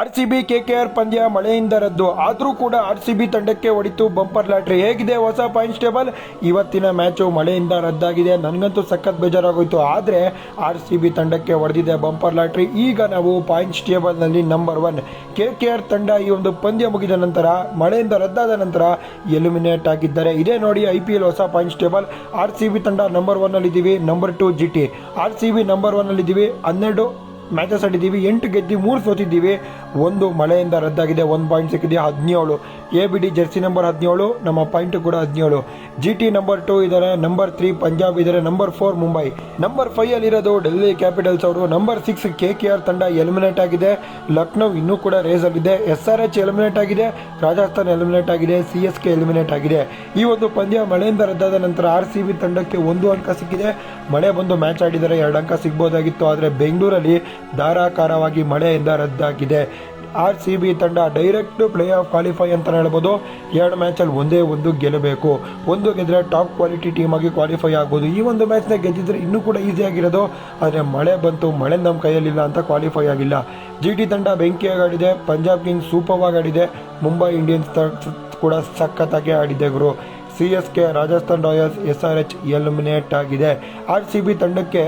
R C B KKR ಪಂದ್ಯ ಮಳೆಯಿಂದ ರದ್ದು. ಆದರೂ ಕೂಡ ಆರ್ ಸಿ ಬಿ ತಂಡಕ್ಕೆ ಹೊಡಿತು ಬಂಪರ್ ಲಾಟ್ರಿ. ಹೇಗಿದೆ ಹೊಸ ಪಾಯಿಂಟ್ಸ್ ಟೇಬಲ್? ಇವತ್ತಿನ ಮ್ಯಾಚು ಮಳೆಯಿಂದ ರದ್ದಾಗಿದೆ. ನನಗಂತೂ ಸಖತ್ ಬೇಜಾರಾಗೋಯಿತು. ಆದರೆ ಆರ್ ಸಿ ಬಿ ತಂಡಕ್ಕೆ ಹೊಡೆದಿದೆ ಬಂಪರ್ ಲಾಟ್ರಿ. ಈಗ ನಾವು ಪಾಯಿಂಟ್ಸ್ ಟೇಬಲ್ನಲ್ಲಿ number one. K K R ತಂಡ ಈ ಒಂದು ಪಂದ್ಯ ಮುಗಿದ ನಂತರ, ಮಳೆಯಿಂದ ರದ್ದಾದ ನಂತರ ಎಲಿಮಿನೇಟ್ ಆಗಿದ್ದಾರೆ. ಇದೇ ನೋಡಿ ಐ ಪಿ ಎಲ್ ಹೊಸ points table. R C B ತಂಡ number ಒನ್ನಲ್ಲಿದ್ದೀವಿ number two G T R C B number ಒನ್ನಲ್ಲಿದ್ದೀವಿ ಹನ್ನೆರಡು ಮ್ಯಾಚಸ್ ಆಡಿದ್ದೀವಿ, ಎಂಟು ಗೆದ್ದು ಮೂರು ಸೋತಿದ್ದೀವಿ. ಒಂದು ಮಳೆಯಿಂದ ರದ್ದಾಗಿದೆ, ಒಂದು ಪಾಯಿಂಟ್ ಸಿಕ್ಕಿದೆ, ಹದಿನೇಳು. A B D jersey number ಹದಿನೇಳು, ನಮ್ಮ ಪಾಯಿಂಟ್ ಕೂಡ ಹದಿನೇಳು. ಜಿ ಟಿ ನಂಬರ್ ಟು ಇದ್ದಾರೆ ನಂಬರ್ ತ್ರೀ ಪಂಜಾಬ್ ಇದ್ದಾರೆ number four Mumbai. Number five ಅಲ್ಲಿರೋದು Delhi capitals ಅವರು. Number six K K R ತಂಡ ಎಲಿಮಿನೇಟ್ ಆಗಿದೆ. ಲಕ್ನೋ ಇನ್ನೂ ಕೂಡ ರೇಸ್ ಆಗಿದೆ ಎಸ್ ಆರ್ ಎಚ್ ಎಲಿಮಿನೇಟ್ ಆಗಿದೆ, ರಾಜಸ್ಥಾನ್ ಎಲಿಮಿನೇಟ್ ಆಗಿದೆ ಸಿ ಎಸ್ ಕೆ ಎಲಿಮಿನೇಟ್ ಆಗಿದೆ. ಈ ಒಂದು ಪಂದ್ಯ ಮಳೆಯಿಂದ ರದ್ದಾದ ನಂತರ ಆರ್ ಸಿ ಬಿ ತಂಡಕ್ಕೆ ಒಂದು ಅಂಕ ಸಿಕ್ಕಿದೆ. ಮಳೆ ಬಂದು ಮ್ಯಾಚ್ ಆಡಿದರೆ ಎರಡು ಅಂಕ ಸಿಗ್ಬೋದಾಗಿತ್ತು, ಆದರೆ ಬೆಂಗಳೂರಲ್ಲಿ ಧಾರಾಕಾರವಾಗಿ ಮಳೆಯಿಂದ ರದ್ದಾಗಿದೆ. ಆರ್ ಸಿ ಬಿ ತಂಡ ಡೈರೆಕ್ಟ್ ಪ್ಲೇ ಆಫ್ ಕ್ವಾಲಿಫೈ ಅಂತ ಹೇಳ್ಬೋದು. ಎರಡು ಮ್ಯಾಚಲ್ಲಿ ಒಂದೇ ಒಂದು ಗೆಲ್ಲಬೇಕು. ಒಂದು ಗೆದ್ದರೆ ಟಾಪ್ ಕ್ವಾಲಿಟಿ ಟೀಮ್ ಆಗಿ ಕ್ವಾಲಿಫೈ ಆಗ್ಬೋದು ಈ ಒಂದು ಮ್ಯಾಚ್ನ ಗೆದ್ದಿದ್ರೆ ಇನ್ನೂ ಕೂಡ ಈಸಿ ಆಗಿರೋದು. ಆದರೆ ಮಳೆ ಬಂತು, ಮಳೆ ನಮ್ಮ ಕೈಯಲ್ಲಿಲ್ಲ ಅಂತ ಕ್ವಾಲಿಫೈ ಆಗಿಲ್ಲ. ಜಿ ಟಿ ತಂಡ ಬೆಂಕಿಯಾಗಿ ಆಡಿದೆ. ಪಂಜಾಬ್ ಕಿಂಗ್ಸ್ ಸೂಪರ್ವಾಗಿ ಆಡಿದೆ. ಮುಂಬೈ ಇಂಡಿಯನ್ಸ್ ಕೂಡ ಸಖತ್ತಾಗಿ ಆಡಿದೆ ಗುರು. C S K Rajasthan Royals S R H eliminate ಆಗಿದೆ. ಆರ್ ಸಿ ಬಿ ತಂಡಕ್ಕೆ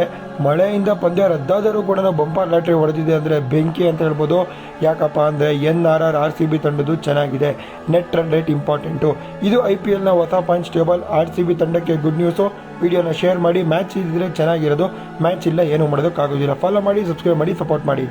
ಮಳೆಯಿಂದ ಪಂದ್ಯ ರದ್ದಾದರೂ ಕೂಡ ಬಂಪರ್ ಲಾಟ್ರಿ ಹೊಡೆದಿದೆ ಅಂದರೆ ಬೆಂಕಿ ಅಂತ ಹೇಳ್ಬೋದು. ಯಾಕಪ್ಪ ಅಂದರೆ N R R R C B ತಂಡದ್ದು ಚೆನ್ನಾಗಿದೆ. Net run rate important. ಇದು ಐ ಪಿ ಎಲ್ನ ಹೊಸ points table. R C B ತಂಡಕ್ಕೆ ಗುಡ್ ನ್ಯೂಸು. ವಿಡಿಯೋನ ಶೇರ್ ಮಾಡಿ. ಮ್ಯಾಚ್ ಇದ್ದರೆ ಚೆನ್ನಾಗಿರೋದು. ಮ್ಯಾಚ್ ಇಲ್ಲ ಏನು ಮಾಡೋದಕ್ಕಾಗೋದಿಲ್ಲ. ಫಾಲೋ ಮಾಡಿ, ಸಬ್ಸ್ಕ್ರೈಬ್ ಮಾಡಿ, ಸಪೋರ್ಟ್ ಮಾಡಿ.